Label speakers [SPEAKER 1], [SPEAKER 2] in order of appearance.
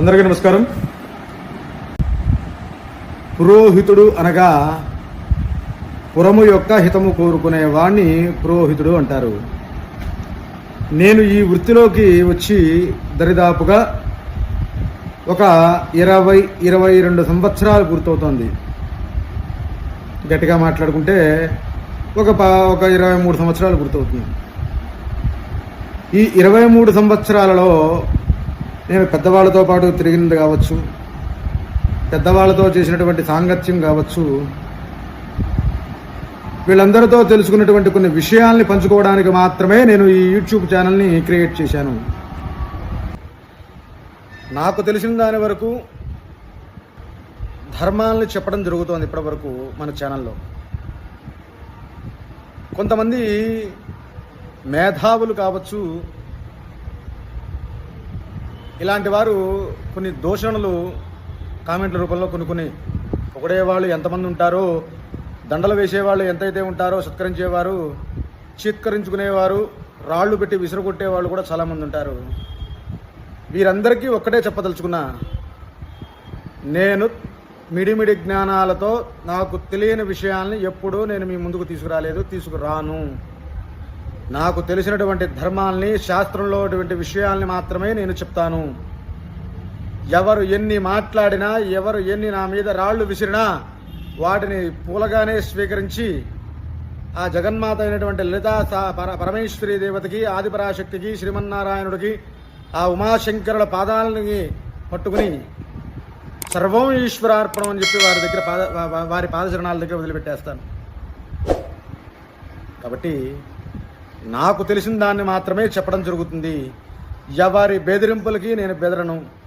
[SPEAKER 1] అందరికీ నమస్కారం. పురోహితుడు అనగా పురము యొక్క హితము కోరుకునే వాణ్ణి పురోహితుడు అంటారు. నేను ఈ వృత్తిలోకి వచ్చి దరిదాపుగా ఒక ఇరవై ఇరవై రెండు సంవత్సరాలు పూర్తవుతోంది. గట్టిగా మాట్లాడుకుంటే ఒక ఒక ఇరవై మూడు సంవత్సరాలు పూర్తవుతుంది. ఈ ఇరవై మూడు సంవత్సరాలలో నేను పెద్దవాళ్ళతో పాటు తిరిగినది కావచ్చు పెద్దవాళ్ళతో చేసినటువంటి సాంగత్యం కావచ్చు వీళ్ళందరితో తెలుసుకున్నటువంటి కొన్ని విషయాల్ని పంచుకోవడానికి మాత్రమే నేను ఈ యూట్యూబ్ ఛానల్ని క్రియేట్ చేశాను. నాకు తెలిసిన దాని వరకు ధర్మాలను చెప్పడం జరుగుతోంది ఇప్పటి వరకు మన ఛానల్లో. కొంతమంది మేధావులు కావచ్చు ఇలాంటి వారు కొన్ని దూషణలు కామెంట్ల రూపంలో కొన్ని కొన్ని ఒకడే వాళ్ళు ఎంతమంది ఉంటారో దండలు వేసేవాళ్ళు ఎంతైతే ఉంటారో సత్కరించేవారు చిత్కరించుకునేవారు రాళ్ళు పెట్టి విసురుకొట్టే వాళ్ళు కూడా చాలామంది ఉంటారు. వీరందరికీ ఒక్కటే చెప్పదలుచుకున్నా నేను మిడిమిడి జ్ఞానాలతో నాకు తెలియని విషయాల్ని ఎప్పుడూ నేను మీ ముందుకు తీసుకురాలేదు తీసుకురాను. నాకు తెలిసినటువంటి ధర్మాల్ని శాస్త్రంలో అటువంటి విషయాల్ని మాత్రమే నేను చెప్తాను. ఎవరు ఎన్ని మాట్లాడినా ఎవరు ఎన్ని నా మీద రాళ్ళు విసిరినా వాటిని పూలగానే స్వీకరించి ఆ జగన్మాత అయినటువంటి లలితా సా- పర- పరమేశ్వరి దేవతకి ఆదిపరాశక్తికి శ్రీమన్నారాయణుడికి ఆ ఉమాశంకరుల పాదాలని పట్టుకుని సర్వం ఈశ్వరార్పణం అని చెప్పి వారి దగ్గర పాద వారి పాదచరణాల దగ్గర వదిలిపెట్టేస్తాను. కాబట్టి నాకు తెలిసిన దాన్ని మాత్రమే చెప్పడం జరుగుతుంది. ఎవరి బెదిరింపులకి నేను బెదరను.